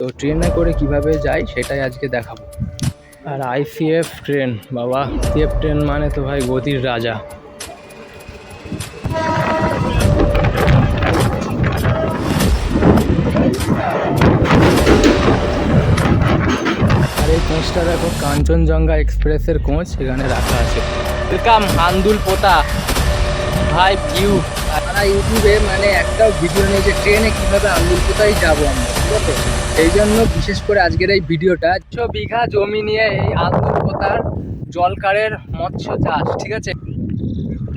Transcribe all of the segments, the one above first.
তো ট্রেনে করে কীভাবে যাই সেটাই আজকে দেখাবো। আর আইসিএফ ট্রেন বাবা। সিএফ ট্রেন মানে তো ভাই গতির রাজা। আর এই কোচটা দেখো, কাঞ্চনজঙ্ঘা এক্সপ্রেসের কোচ, এখানে রাখা আছে। ওয়েলকাম আন্দুল পোতা। ভাই ভিউ আমরা ইউটিউবে মানে একটাও ভিডিও নেই যে ট্রেনে কীভাবে আন্দুল পোতাই যাব আমরা, ঠিক আছে? সেই জন্য বিশেষ করে আজকের এই ভিডিওটা একশো বিঘা জমি নিয়ে এই পোতার জলকারের মৎস্য চাষ, ঠিক আছে?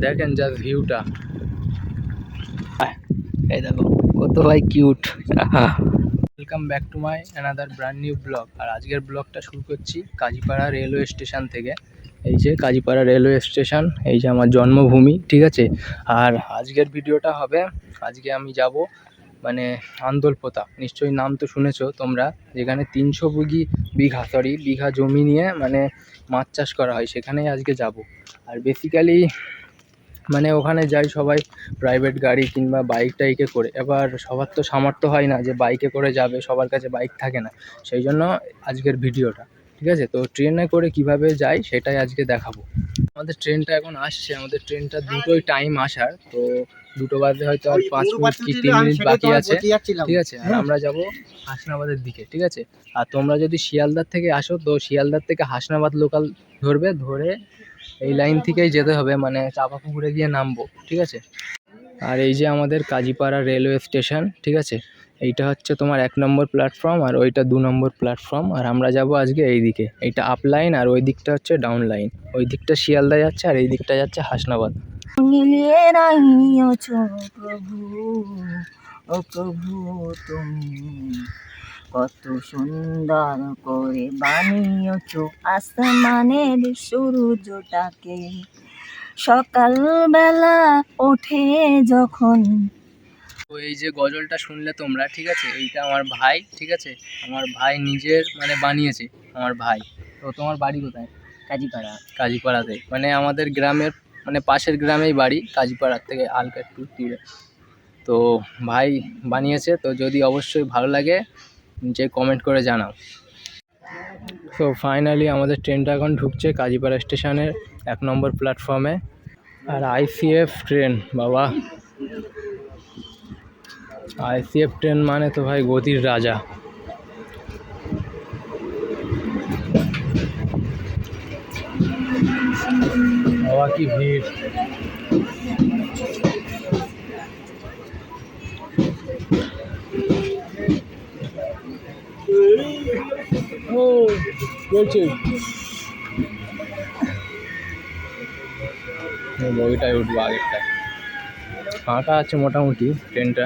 দেখেন জাস্ট ভিউটা এই দেখো, কত ভাই cute welcome back to my another brand new blog আর আজকের ব্লগটা শুরু করছি কাজীপাড়া রেলওয়ে স্টেশন থেকে। এই যে কাজীপাড়া রেলওয়ে স্টেশন এই যে আমার জন্মভূমি, ঠিক আছে? আর আজকের ভিডিওটা হবে, আজকে আমি যাব মানে আন্দোলপোতা নিশ্চয়ই নাম তো শুনেছো তোমরা, যেখানে তিনশো বিঘি বিঘা সরি বিঘা জমি নিয়ে মানে মাছ চাষ করা হয়, সেখানেই আজকে যাব। আর বেসিক্যালি মানে ওখানে যাই সবাই প্রাইভেট গাড়ি কিংবা বাইক টাইকে করে। এবার সবার তো সামর্থ্য হয় না যে বাইকে করে যাবে, সবার কাছে বাইক থাকে না। সেই জন্য আজকের ভিডিওটা, ঠিক আছে? তো ট্রেনে করে কীভাবে যাই সেটাই আজকে দেখাবো। আমাদের ট্রেনটা এখন আসছে, আমাদের ট্রেনটা দুটোই টাইম আসার। তো দুটো বাজে হয়তো আর পাঁচ মিনিট কি তিন মিনিট বাকি আছে ঠিক আছে? আর আমরা যাব হাসনাবাদের দিকে ঠিক আছে? আর তোমরা যদি শিয়ালদার থেকে আসো তো শিয়ালদার থেকে হাসনাবাদ লোকাল ধরবে ধরে এই লাইন থেকেই যেতে হবে মানে চাপা পুকুরে গিয়ে নামবো ঠিক আছে? আর এই যে আমাদের কাজীপাড়া রেলওয়ে স্টেশন ঠিক আছে? এইটা হচ্ছে তোমার এক নম্বর প্ল্যাটফর্ম আর ওইটা দু নম্বর প্ল্যাটফর্ম আর আমরা যাব আজকে এই দিকে এইটা আপ লাইন আর ওই দিকটা হচ্ছে ডাউন লাইন ওই দিকটা শিয়ালদা যাচ্ছে আর এই দিকটা যাচ্ছে হাসনাবাদ। মিলিয়ে রাইছ প্রভু। ও প্রভু তুমি কত সুন্দর করে বানিয়েছ আসমানের সূর্যটাকে। সকালবেলা ওঠে যখন। তো এই যে গজলটা শুনলে তোমরা ঠিক আছে? এইটা আমার ভাই ঠিক আছে? আমার ভাই নিজের মানে বানিয়েছে আমার ভাই। তো তোমার বাড়ি কোথায়? কাজীপাড়া। কাজীপাড়াতে। মানে আমাদের গ্রামের মানে পাশের গ্রামেই বাড়ি, কাজীপাড়ার থেকে হালকা একটু দূরে। তো ভাই বানিয়েছে, তো যদি অবশ্যই ভালো লাগে যে কমেন্ট করে জানাও। তো ফাইনালি আমাদের ট্রেনটা এখন ঢুকছে কাজীপাড়া স্টেশনের এক নম্বর প্ল্যাটফর্মে আর আইসিএফ ট্রেন বাবা। আইসিএফ ট্রেন মানে তো ভাই গতির রাজা। বাবা কি ভিড়? ও বলছে বইটাই উঠবো আগেরটায় ফাঁকা আছে মোটামুটি ট্রেনটা।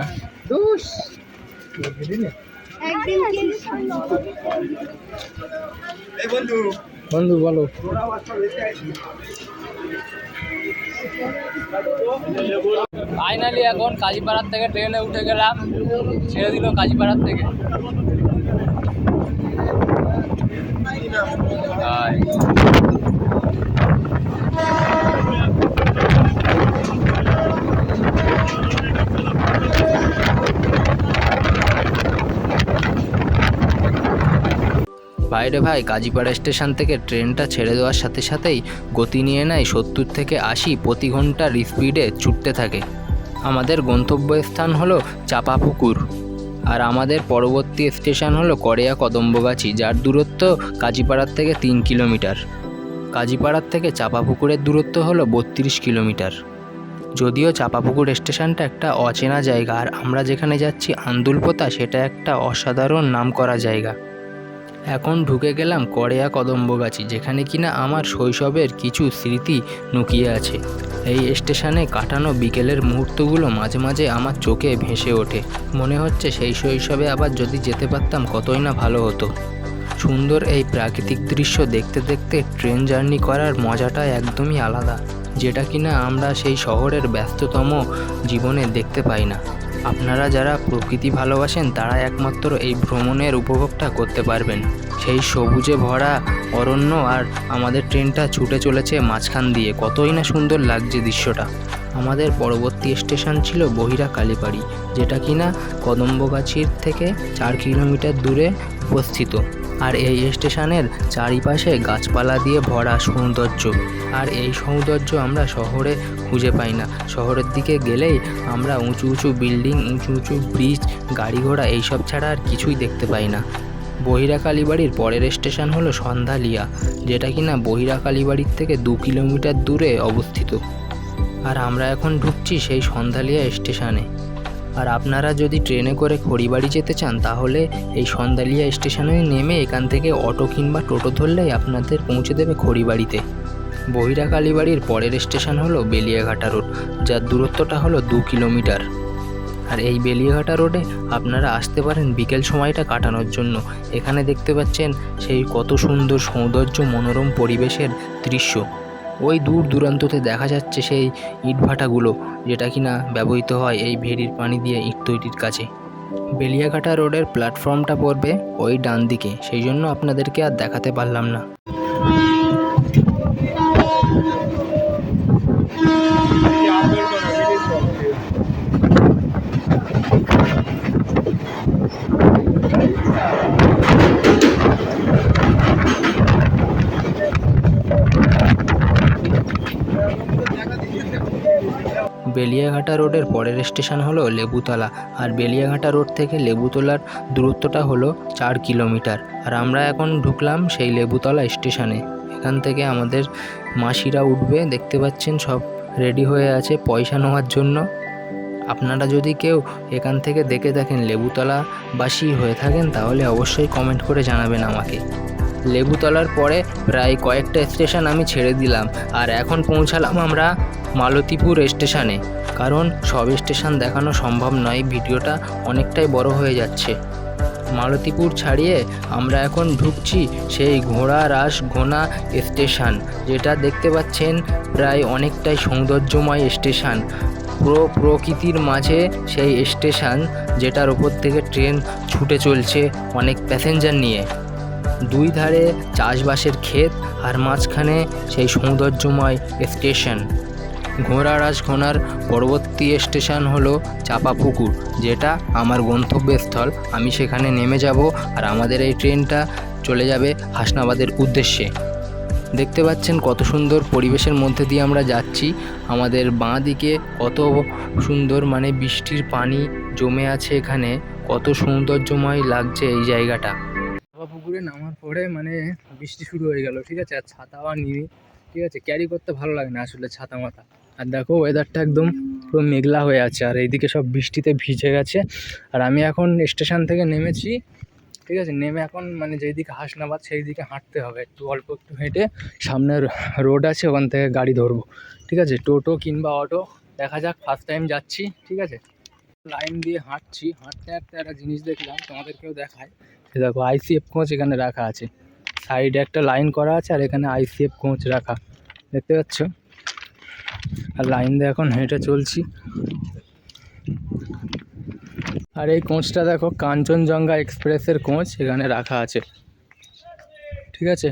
বন্ধু বলো। ফাইনালি এখন কাজীপাড়ার থেকে ট্রেনে উঠে গেলাম। ছেড়ে দিল কাজীপাড়ার থেকে। বাইরে ভাই কাজীপাড়া স্টেশন থেকে ট্রেনটা ছেড়ে দেওয়ার সাথে সাথেই গতি নিয়ে নেয় সত্তর থেকে আশি প্রতি ঘণ্টার স্পিডে ছুটতে থাকে। আমাদের গন্তব্যস্থান হলো চাপাপুকুর। আর আমাদের পরবর্তী স্টেশন হলো করেয়া কদম্বগাছি, যার দূরত্ব কাজীপাড়ার থেকে তিন কিলোমিটার। কাজীপাড়ার থেকে চাপাপুকুরের দূরত্ব হলো বত্রিশ কিলোমিটার। যদিও চাপাপুকুর স্টেশনটা একটা অচেনা জায়গা, আর আমরা যেখানে যাচ্ছি আন্দুলপোতা সেটা একটা অসাধারণ নামকরা জায়গা। এখন ঢুকে গেলাম করেয়া কদম্বগাছি যেখানে কিনা আমার শৈশবের কিছু স্মৃতি লুকিয়ে আছে। এই স্টেশনে কাটানো বিকেলের মুহূর্তগুলো মাঝে মাঝে আমার চোখে ভেসে ওঠে। মনে হচ্ছে সেই শৈশবে আবার যদি যেতে পারতাম কতই না ভালো হতো। সুন্দর এই প্রাকৃতিক দৃশ্য দেখতে দেখতে ট্রেন জার্নি করার মজাটা একদমই আলাদা, যেটা কিনা আমরা সেই শহরের ব্যস্ততম জীবনে দেখতে পাই না। আপনারা যারা প্রকৃতি ভালোবাসেন তারা একমাত্র এই ভ্রমণের উপভোগটা করতে পারবেন। সেই সবুজে ভরা অরণ্য আর আমাদের ট্রেনটা ছুটে চলেছে মাঝখান দিয়ে। কতই না সুন্দর লাগছে দৃশ্যটা। আমাদের পরবর্তী স্টেশন ছিল বহিরা কালীবাড়ি যেটা কিনা কদম্বগাছির থেকে চার কিলোমিটার দূরে উপস্থিত আর এই স্টেশনের চারিপাশে গাছপালা দিয়ে ভরা সৌন্দর্য। আর এই সৌন্দর্য আমরা শহরে খুঁজে পাই না। শহরের দিকে গেলেই আমরা উঁচু উঁচু বিল্ডিং, উঁচু উঁচু ব্রিজ, গাড়ি ঘোড়া এইসব ছাড়া আর কিছুই দেখতে পাই না। বহিরা কালীবাড়ির পরের স্টেশন হলো সন্ধ্যালিয়া যেটা কিনা বহিরা কালীবাড়ির থেকে দু কিলোমিটার দূরে অবস্থিত। আর আমরা এখন ঢুকছি সেই সন্ধ্যালিয়া স্টেশনে। আর আপনারা যদি ট্রেনে করে খড়িবাড়ি যেতে চান, তাহলে এই সন্ধ্যালিয়া স্টেশনে নেমে এখান থেকে অটো কিংবা টোটো ধরলেই আপনাদের পৌঁছে দেবে খড়িবাড়িতে। বহিরা কালীবাড়ির পরের স্টেশন হলো বেলিয়াঘাটা রোড, যার দূরত্বটা হলো দু কিলোমিটার। আর এই বেলিয়াঘাটা রোডে আপনারা আসতে পারেন বিকেল সময়টা কাটানোর জন্য। এখানে দেখতে পাচ্ছেন সেই কত সুন্দর সৌন্দর্য মনোরম পরিবেশের দৃশ্য। ওই দূর দূরান্ততে দেখা যাচ্ছে সেই ইটভাটাগুলো, যেটা কিনা ব্যবহৃত হয় এই ভেড়ির পানি দিয়ে ইট তৈরির কাছে বেলিয়াঘাটা রোডের প্ল্যাটফর্মটা পড়বে ওই ডান দিকে সেই জন্য আপনাদেরকে আর দেখাতে পারলাম না। বেলিয়াঘাটা রোডের পরের স্টেশন হলো লেবুতলা আর বেলিয়াঘাটা রোড থেকে লেবুতলার দূরত্বটা হলো চার কিলোমিটার আর আমরা এখন ঢুকলাম সেই লেবুতলা স্টেশনে। এখান থেকে আমাদের মাসিরা উঠবে, দেখতে পাচ্ছেন সব রেডি হয়ে আছে পয়সা নেওয়ার জন্য। আপনারা যদি কেউ এখান থেকে দেখে থাকেন লেবুতলাবাসী হয়ে থাকেন, তাহলে অবশ্যই কমেন্ট করে জানাবেন আমাকে। লেবুতলার পরে প্রায় কয়েকটা স্টেশন আমি ছেড়ে দিলাম আর এখন পৌঁছালাম আমরা মালতীপুর স্টেশনে, কারণ সব স্টেশন দেখানো সম্ভব নয়, ভিডিওটা অনেকটাই বড় হয়ে যাচ্ছে। মালতীপুর ছাড়িয়ে আমরা এখন ঢুকছি সেই ঘোড়া রাস ঘোনা স্টেশন, যেটা দেখতে পাচ্ছেন প্রায় অনেকটাই সৌন্দর্যময় স্টেশন। পুরো প্রকৃতির মাঝে সেই স্টেশন, যেটার ওপর থেকে ট্রেন ছুটে চলছে অনেক প্যাসেঞ্জার নিয়ে। দুই ধারে চাষবাসের ক্ষেত, আর মাঝখানে সেই সৌন্দর্যময় স্টেশন। ঘোড়ারাজ ঘোনার পরবর্তী স্টেশন হলো চাপাপুকুর, যেটা আমার গন্তব্যস্থল আমি সেখানে নেমে যাব আর আমাদের এই ট্রেনটা চলে যাবে হাসনাবাদের উদ্দেশ্যে। দেখতে পাচ্ছেন কত সুন্দর পরিবেশের মধ্যে দিয়ে আমরা যাচ্ছি। আমাদের বাঁ দিকে কত সুন্দর মানে বৃষ্টির পানি জমে আছে এখানে। কত সৌন্দর্যময় লাগছে এই জায়গাটা। পুকুরে নামার পরে মানে বৃষ্টি শুরু হয়ে গেল, ঠিক আছে? আর ছাতা ছাতাও নিয়ে ঠিক আছে? ক্যারি করতে ভালো লাগে না আসলে ছাতা মাথা। আর দেখো ওয়েদারটা একদম পুরো মেঘলা হয়ে আছে, আর এইদিকে সব বৃষ্টিতে ভিজে গেছে। আর আমি এখন স্টেশন থেকে নেমেছি, ঠিক আছে? নেমে এখন মানে যেই দিকে হাসনাবাদ সেই দিকে হাঁটতে হবে। একটু অল্প একটু হেঁটে সামনে রোড আছে, ওখান থেকে গাড়ি ধরবো, ঠিক আছে? টোটো কিংবা অটো দেখা যাক ফার্স্ট টাইম যাচ্ছি, ঠিক আছে? লাইন দিয়ে হাঁটছি, হাঁটতে হাঁটতে একটা জিনিস দেখলাম, তোমাদেরকেও দেখায় এই দেখো আইসিএফ কোচ এখানে রাখা আছে। সাইডে একটা লাইন করা আছে, আর এখানে আইসিএফ কোচ রাখা। দেখতে পাচ্ছ? আর লাইন দিয়ে এখন হেঁটে চলছি। আর এই কোচটা দেখো, কাঞ্চনজঙ্ঘা এক্সপ্রেসের কোচ, এখানে রাখা আছে। ঠিক আছে?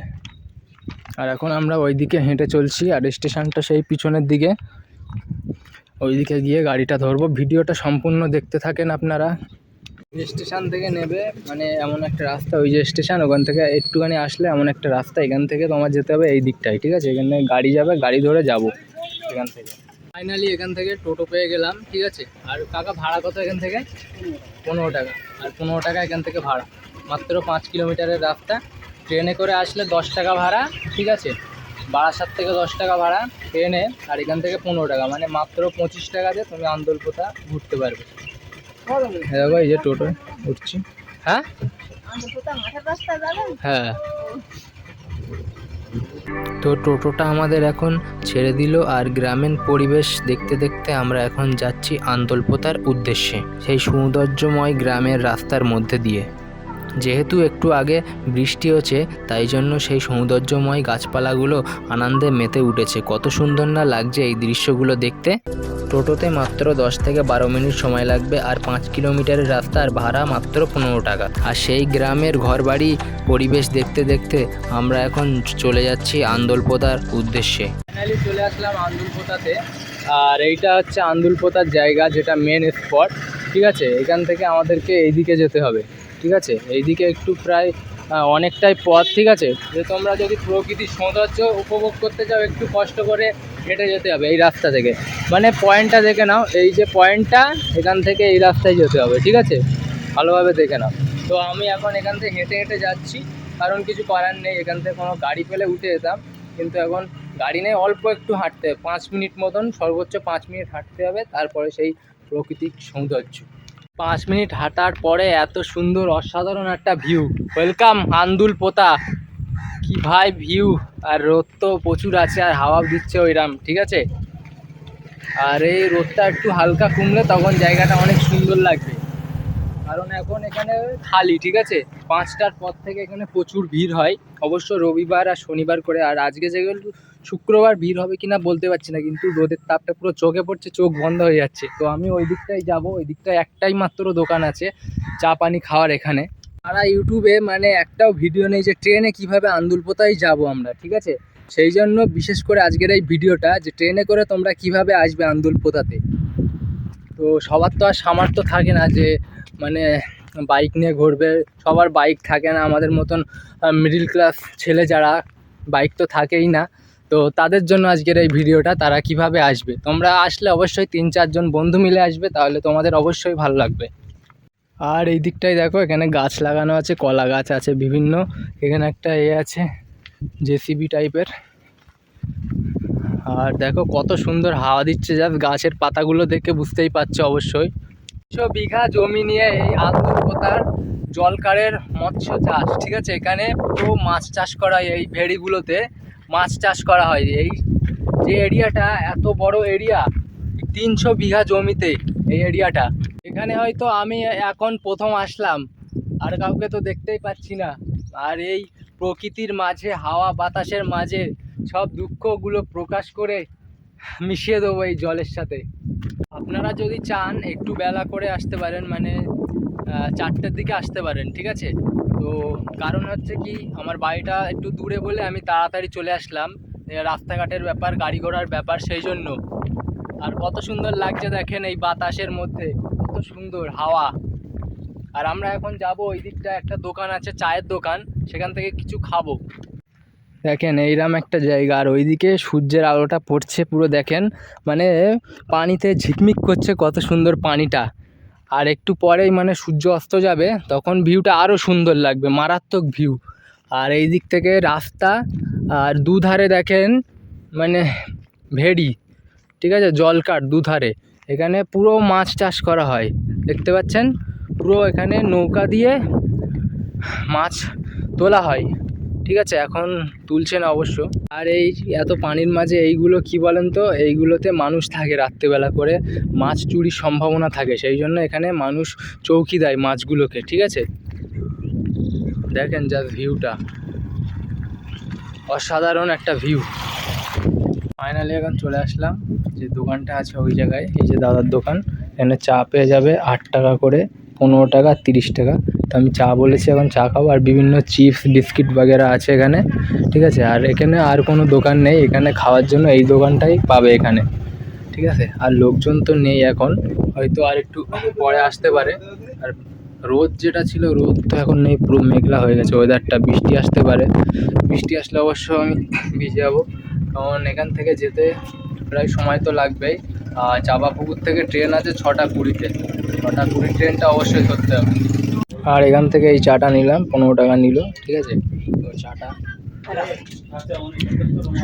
আর এখন আমরা ওইদিকে হেঁটে চলছি, আর স্টেশনটা সেই পিছনের দিকে। ওইদিকে গিয়ে গাড়িটা ধরবো। ভিডিওটা সম্পূর্ণ দেখতে থাকেন আপনারা। স্টেশন থেকে নেবে মানে এমন একটা রাস্তা, ওই যে স্টেশন, ওখান থেকে একটুখানি আসলে এমন একটা রাস্তা, এখান থেকে তোমার যেতে হবে এই দিকটায়। ঠিক আছে? এখানে গাড়ি যাবে, গাড়ি ধরে যাব। এখান থেকে। ফাইনালি এখান থেকে টোটো পেয়ে গেলাম ঠিক আছে? আর কাকা ভাড়া কত এখান থেকে? পনেরো টাকা। আর পনেরো টাকা এখান থেকে ভাড়া। মাত্র পাঁচ কিলোমিটারের রাস্তা। ট্রেনে করে আসলে দশ টাকা ভাড়া ঠিক আছে? বারাসাত থেকে দশ টাকা ভাড়া ট্রেনে আর এখান থেকে পনেরো টাকা। মানে মাত্র পঁচিশ টাকাতে তুমি আন্দোলপোতা ঘুরতে পারবে। এই দেখো এই যে টোটো উঠছি। হ্যাঁ? হ্যাঁ। তো টোটোটা আমাদের এখন ছেড়ে দিল আর গ্রামীণ পরিবেশ দেখতে দেখতে আমরা এখন যাচ্ছি আন্দোলপোতার উদ্দেশ্যে, সেই সৌন্দর্যময় গ্রামের রাস্তার মধ্যে দিয়ে। যেহেতু একটু আগে বৃষ্টি হচ্ছে, তাই জন্য সেই সৌন্দর্যময় গাছপালাগুলো আনন্দে মেতে উঠেছে। কত সুন্দর না লাগছে এই দৃশ্যগুলো দেখতে। টোটোতে মাত্র দশ থেকে বারো মিনিট সময় লাগবে আর পাঁচ কিলোমিটারের রাস্তার ভাড়া মাত্র পনেরো টাকা। আর সেই গ্রামের ঘরবাড়ি পরিবেশ দেখতে দেখতে আমরা এখন চলে যাচ্ছি আন্দোলপোতার উদ্দেশ্যে। ফাইনালি চলে আসলাম আন্দোলপোতাতে। আর এইটা হচ্ছে আন্দুলপোতার জায়গা যেটা মেন স্পট ঠিক আছে? এখান থেকে আমাদেরকে এইদিকে যেতে হবে, ঠিক আছে? এইদিকে একটু প্রায় অনেকটাই পথ, ঠিক আছে? যে তোমরা যদি প্রকৃতির সৌন্দর্য উপভোগ করতে চাও, একটু কষ্ট করে হেঁটে যেতে হবে এই রাস্তা থেকে। মানে পয়েন্টটা দেখে নাও, এই যে পয়েন্টটা, এখান থেকে এই রাস্তায় যেতে হবে, ঠিক আছে? ভালোভাবে দেখে নাও। তো আমি এখন এখান থেকে হেঁটে হেঁটে যাচ্ছি, কারণ কিছু করার নেই, এখান থেকে কোনো গাড়ি পেলে উঠে যেতাম। কিন্তু এখন গাড়ি নেই, অল্প একটু হাঁটতে হবে, পাঁচ মিনিট মতন, সর্বোচ্চ পাঁচ মিনিট হাঁটতে হবে, তারপরে সেই প্রাকৃতিক সৌন্দর্য। পাঁচ মিনিট হাঁটার পরে এত সুন্দর, অসাধারণ একটা ভিউ ওয়েলকাম আন্দুল পোতা। কি ভাই ভিউ আর রোদ তো প্রচুর আছে, আর হাওয়া দিচ্ছে ওইরাম, ঠিক আছে? আর এই রোদটা একটু হালকা কমলে তখন জায়গাটা অনেক সুন্দর লাগবে। কারণ এখন এখানে খালি, ঠিক আছে? পাঁচটার পর থেকে এখানে প্রচুর ভিড় হয়। অবশ্য রবিবার আর শনিবার করে, আর আজকে যেগুলো শুক্রবার ভিড় হবে কিনা বলতে পারছি না, কিন্তু রোদের তাপটা পুরো চোখে পড়ছে, চোখ বন্ধ হয়ে যাচ্ছে। তো আমি ওই দিকটাই যাব, ওই দিকটায় একটাই মাত্র দোকান আছে, চা পানি খাওয়ার এখানে। তারা ইউটিউবে মানে একটাও ভিডিও নেই যে ট্রেনে কীভাবে আন্দুলপোতায় যাব আমরা, ঠিক আছে? সেই জন্য বিশেষ করে আজকের এই ভিডিওটা যে ট্রেনে করে তোমরা কীভাবে আসবে আন্দুলপোতাতে। তো সবার তো আর সামর্থ্য থাকে না যে মানে বাইক নিয়ে ঘুরবে। সবার বাইক থাকে না। আমাদের মতন মিডিল ক্লাস ছেলে যারা বাইক তো থাকেই না। তো তাদের জন্য আজকের এই ভিডিওটা, তারা কীভাবে আসবে? তোমরা আসলে অবশ্যই তিন চারজন বন্ধু মিলে আসবে, তাহলে তোমাদের অবশ্যই ভালো লাগবে। আর এই দিকটাই দেখো, এখানে গাছ লাগানো আছে, কলা গাছ আছে বিভিন্ন। এখানে একটা এ আছে জেসিবি টাইপের আর দেখো কত সুন্দর হাওয়া দিচ্ছে, জাস্ট গাছের পাতাগুলো দেখে বুঝতেই পারছ অবশ্যই। একশো বিঘা জমি নিয়ে এই আন্দুলপোতার জলকারের মৎস্য চাষ, ঠিক আছে? এখানে পুরো মাছ চাষ করা হয় এই ভেড়িগুলোতে, মাছ চাষ করা হয়। এই যে এরিয়াটা, এত বড় এরিয়া, তিনশো বিঘা জমিতে এই এরিয়াটা। এখানে হয়তো আমি এখন প্রথম আসলাম, আর কাউকে তো দেখতেই পাচ্ছি না। আর এই প্রকৃতির মাঝে, হাওয়া বাতাসের মাঝে সব দুঃখগুলো প্রকাশ করে মিশিয়ে দেবো এই জলের সাথে। আপনারা যদি চান একটু বেলা করে আসতে পারেন মানে চারটের দিকে আসতে পারেন, ঠিক আছে? তো কারণ হচ্ছে কি, আমার বাড়িটা একটু দূরে বলে আমি তাড়াতাড়ি চলে আসলাম। রাস্তাঘাটের ব্যাপার, গাড়ি ঘোড়ার ব্যাপার, সেই জন্য। আর কত সুন্দর লাগছে দেখেন এই বাতাসের মধ্যে, কত সুন্দর হাওয়া। আর আমরা এখন যাব, ওই দিকটা একটা দোকান আছে, চায়ের দোকান, সেখান থেকে কিছু খাব। দেখেন এইরকম একটা জায়গা। আর ওইদিকে সূর্যের আলোটা পড়ছে পুরো, দেখেন। মানে পানিতে ঝিকমিক করছে কত সুন্দর পানিটা। আর একটু পরেই মানে সূর্য অস্ত যাবে, তখন ভিউটা আরও সুন্দর লাগবে, মারাত্মক ভিউ। আর এই দিক থেকে রাস্তা, আর দুধারে দেখেন মানে ভেড়ি, ঠিক আছে? জলকার দুধারে। এখানে পুরো মাছ চাষ করা হয়, দেখতে পাচ্ছেন? পুরো এখানে নৌকা দিয়ে মাছ তোলা হয়। ঠিক আছে, এখন তুলছে না অবশ্য। আর এই এত পানির মাঝে এইগুলো কি বলেন তো? এইগুলোতে মানুষ থাকে রাত্রেবেলা করে, মাছ চুরির সম্ভাবনা থাকে, সেই জন্য এখানে মানুষ চৌকি দেয় মাছগুলোকে, ঠিক আছে? দেখেন জাস্ট ভিউটা। অসাধারণ একটা ভিউ। ফাইনালি এখন চলে আসলাম, যে দোকানটা আছে ওই জায়গায়, এই যে দাদার দোকান। এখানে চা পেয়ে যাবে আট টাকা করে, পনেরো টাকা, তিরিশ টাকা। তো আমি চা বলেছি, এখন চা খাব আর বিভিন্ন চিপস, বিস্কিট বাগেরা আছে এখানে, ঠিক আছে? আর এখানে আর কোনো দোকান নেই, এখানে খাওয়ার জন্য এই দোকানটাই পাবে এখানে, ঠিক আছে? আর লোকজন তো নেই এখন, হয়তো আর একটু পরে আসতে পারে। আর রোদ যেটা ছিল, রোদ তো এখন নেই, পুরো মেঘলা হয়ে গেছে ওয়েদারটা বৃষ্টি আসতে পারে। বৃষ্টি আসলে অবশ্য আমি ভিজে যাব, কারণ এখান থেকে যেতে প্রায় সময় তো লাগবেই। আর পুকুর থেকে ট্রেন আছে ছটা কুড়িতে, ছটা কুড়ি ট্রেনটা অবশ্যই ধরতে হবে। আর এখান থেকে এই চাটা নিলাম, পনেরো টাকা নিল, ঠিক আছে? তো চাটা।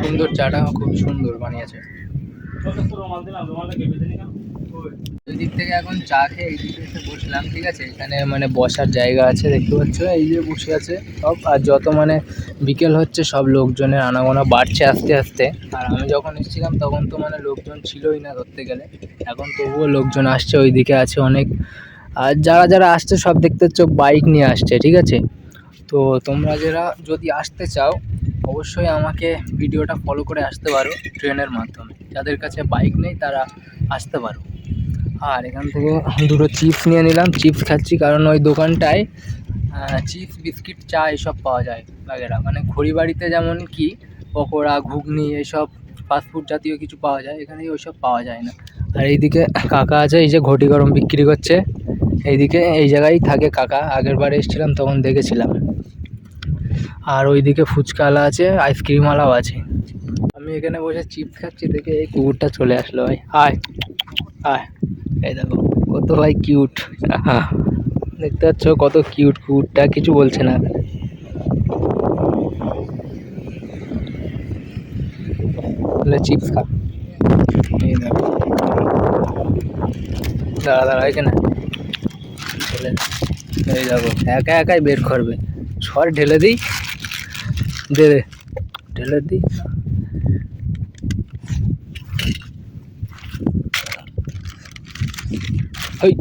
সুন্দর চাটা, খুব সুন্দর বানিয়েছে। ওই দিক থেকে এখন চা খেয়ে এই দিকে এসে বসলাম, ঠিক আছে? এখানে মানে বসার জায়গা আছে, দেখতে পাচ্ছ? এই যে বসে আছে সব। আর যত মানে বিকেল হচ্ছে, সব লোকজনের আনাগোনা বাড়ছে আস্তে আস্তে। আর আমি যখন এসেছিলাম, তখন তো মানে লোকজন ছিলই না ধরতে গেলে। এখন তবুও লোকজন আসছে ওই দিকে আছে অনেক আর যারা যারা আসছে সব দেখতে পাচ্ছ বাইক নিয়ে আসছে, ঠিক আছে? তো তোমরা যারা যদি আসতে চাও, অবশ্যই আমাকে ভিডিওটা ফলো করে আসতে পারো ট্রেনের মাধ্যমে। যাদের কাছে বাইক নেই, তারা আসতে পারো। আর এখান থেকে দুটো চিপস নিয়ে নিলাম। চিপস খাচ্ছি কারণ ওই দোকানটায় চিপস বিস্কিট চা এসব পাওয়া যায় বাগেরা। মানে খড়িবাড়িতে যেমন কি, পকোড়া, ঘুগনি এসব ফাস্ট ফুড জাতীয় কিছু পাওয়া যায়, এখানে ওইসব পাওয়া যায় না। আর এইদিকে কাকা আছে, এই যে ঘটি গরম বিক্রি করছে। এইদিকে এই জায়গায় থাকে কাকা। আগের বারে এসেছিলাম, তখন দেখেছিলাম। আর ওইদিকে ফুচকাওয়ালা আছে, আইসক্রিমওয়ালাও আছে। আমি এখানে বসে চিপস খাচ্ছি, দেখে এই কুকুরটা চলে আসলো ভাই। আয় আয়। এই দেখো, কত ভাই কিউট হ্যাঁ দেখতে পাচ্ছ কত কিউট কুকুরটা, কিছু বলছে না। চিপস খা। এই দেখো। দাঁড়া দাঁড়া, এখানে। চলে এই দেখো, একা একাই বের করবে। সর, ঢেলে দিই। দে দে। ঢেলে দিই। হই।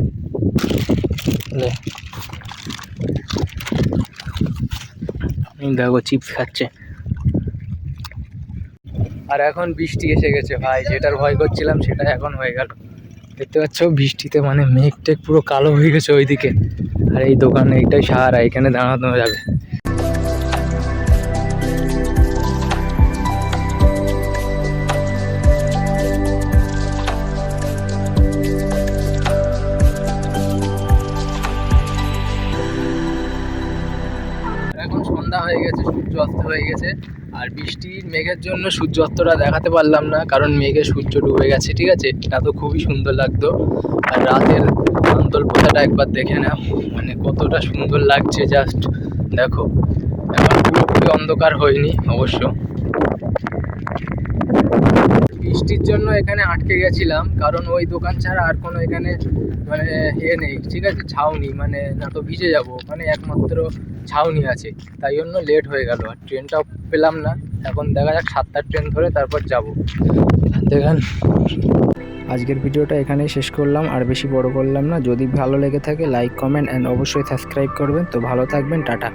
দেখো, চিপস খাচ্ছে। আর এখন বৃষ্টি এসে গেছে, ভাই। যেটার ভয় করছিলাম, সেটা এখন হয়ে গেল। দেখতে পাচ্ছ, বৃষ্টিতে মানে মেঘ টেঘ পুরো কালো হয়ে গেছে ওইদিকে। আর এই দোকান এইটাই সাহারা, এখানে দাঁড়ানো যাবে। এখন সন্ধ্যা হয়ে গেছে, সূর্য অস্ত হয়ে গেছে। আর বৃষ্টির মেঘের জন্য সূর্য অস্তটা দেখাতে পারলাম না, কারণ মেঘে সূর্য ডুবে গেছে, ঠিক আছে? এটা তো খুবই সুন্দর লাগতো। আর রাতের আন্তর্পতাটা একবার দেখে না মানে কতটা সুন্দর লাগছে জাস্ট দেখো। এখন পুরোপুরি অন্ধকার হয়নি, অবশ্য। বৃষ্টির জন্য এখানে আটকে গেছিলাম, কারণ ওই দোকান ছাড়া আর কোনো এখানে মানে ইয়ে নেই, ঠিক আছে? ছাউনি মানে না তো ভিজে যাব ওখানে একমাত্র ছাউনি আছে। তাই জন্য লেট হয়ে গেল, আর ট্রেনটাও পেলাম না। এখন দেখা যাক সাতটার ট্রেন ধরে তারপর যাব। দেখেন, আজকের ভিডিওটা এখানেই শেষ করলাম, আর বেশি বড় করলাম না। যদি ভালো লেগে থাকে লাইক কমেন্ট অ্যান্ড অবশ্যই সাবস্ক্রাইব করবেন। তো ভালো থাকবেন, টাটা।